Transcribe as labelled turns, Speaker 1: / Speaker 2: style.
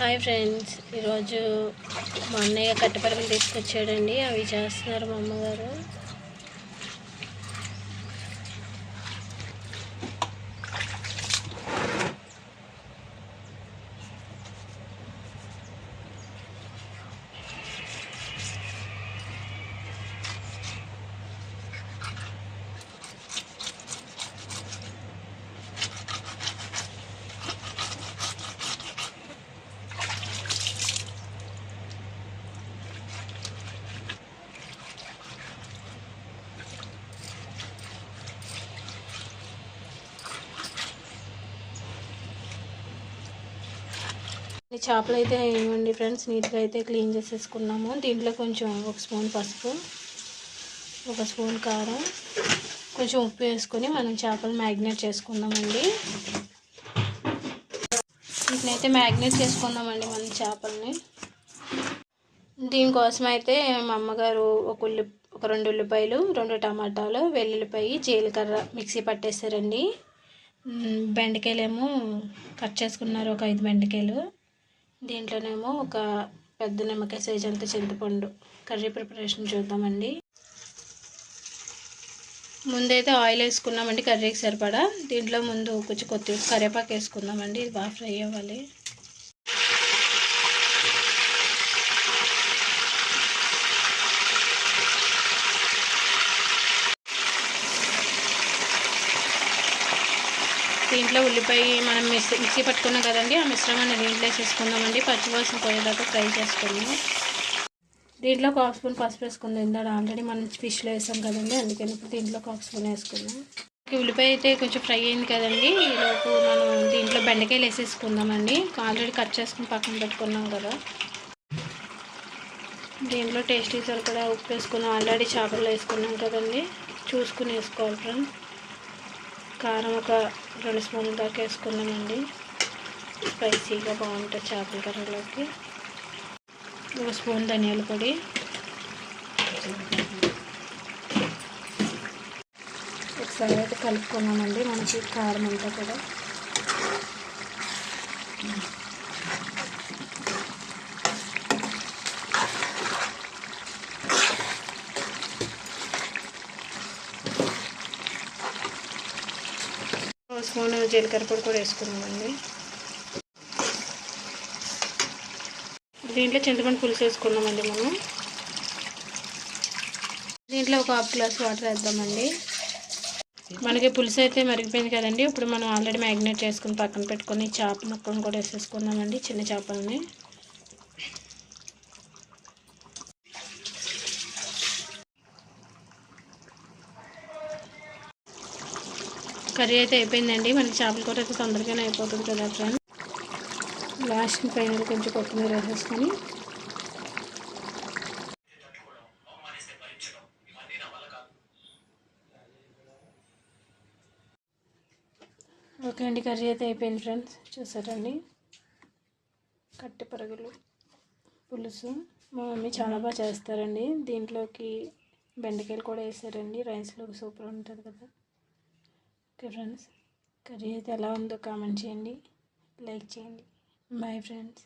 Speaker 1: Hi friends ఈరోజు మా అన్నయ్య కట్టెపరుగులు తీసుకొచ్చాడండి. అవి చేస్తున్నారు మా అమ్మగారు. చేపలు అయితే వేయండి ఫ్రెండ్స్. నీట్గా అయితే క్లీన్ చేసేసుకున్నాము. దీంట్లో కొంచెం ఒక స్పూన్ పసుపు ఒక స్పూన్ కారం కొంచెం ఉప్పు వేసుకొని మనం చేపలు మ్యాగ్నేట్ చేసుకుందామండి. వీటినైతే మ్యాగ్నేట్ చేసుకుందామండి మనం చేపల్ని. దీనికోసం అయితే మా అమ్మగారు ఒక ఉల్లి ఒక రెండు ఉల్లిపాయలు రెండు టమాటాలు వెల్లుల్లిపాయ జీలకర్ర మిక్సీ పట్టేస్తారండి బెండకాయలేమో కట్ చేసుకున్నారు ఒక ఐదు బెండకాయలు. దీంట్లోనేమో ఒక పెద్ద నిమ్మకాయ సైజ్ అంత చింతపండు. కర్రీ ప్రిపరేషన్ చూద్దామండి. ముందైతే ఆయిల్ వేసుకున్నామండి కర్రీకి సరిపడా. దీంట్లో ముందు కొంచెం కొత్తిమీర కరివేపాకు వేసుకుందామండి. ఇది బాగా ఫ్రై అవ్వాలి. దీంట్లో ఉల్లిపాయ మనం మిక్సీ మిక్సీ పట్టుకున్నాం కదండి ఆ మిశ్రమాన్ని దీంట్లో వేసేసుకుందామండి. పచ్చివాసన పోయేదాకా ఫ్రై చేసుకుందాం దీంట్లో ఒక హాఫ్ స్పూన్ పసుపు వేసుకుందాం. ఇందాక ఆల్రెడీ మనం ఫిష్లో వేసాం కదండి అందుకని దీంట్లో ఒక హాఫ్ స్పూన్ వేసుకుందాం. ఉల్లిపాయ అయితే కొంచెం ఫ్రై అయింది కదండి. ఈలోపు మనం దీంట్లో బెండకాయలు వేసేసుకుందామండి. ఆల్రెడీ కట్ చేసుకుని పక్కన పెట్టుకున్నాం కదా. దీంట్లో టేస్టీ సరిపడా ఉప్పు వేసుకున్నాం. ఆల్రెడీ చేపలు వేసుకున్నాం కదండి. చూసుకుని వేసుకోవాలి ఫ్రెండ్స్ కారం ఒక రెండు స్పూన్ల దాకా వేసుకున్నామండి. స్పైసీగా బాగుంటుంది చేపల కర్రీలోకి. ఒక స్పూన్ ధనియాల పొడి. ఒకసారి అయితే కలుపుకున్నామండి మనకి కారం అంతా కూడా. ఒక స్పూన్ జీలకర్ర పొడి కూడా వేసుకున్నామండి. దీంట్లో చింతపండు పులుసు వేసుకున్నామండి మనం. దీంట్లో ఒక హాఫ్ గ్లాస్ వాటర్ వేద్దామండి. మనకి పులుసు అయితే మరిగిపోయింది కదండి. ఇప్పుడు మనం ఆల్రెడీ మ్యాగ్నేట్ చేసుకుని పక్కన పెట్టుకొని చేప ముక్కను కూడా వేసేసుకుందామండి చిన్న చేపలని. కర్రీ అయితే అయిపోయిందండి. మనకి చేపల కూర అయితే తొందరగానే అయిపోతుంది కదా ఫ్రెండ్ లాస్ట్ పైన కొంచెం కొత్తిమీర వేసేసుకొని. ఓకే అండి కర్రీ అయితే అయిపోయింది ఫ్రెండ్స్ చూసారండి? కట్టె పరుగులు పులుసు. మా మమ్మీ చాలా బాగా చేస్తారండి. దీంట్లోకి బెండకాయలు కూడా వేసారండి. రైస్లో సూపర్ ఉంటుంది కదా. Okay friends. కర్రీ అయితే ఎలా ఉందో కామెంట్ చేయండి. లైక్ చేయండి. Bye friends.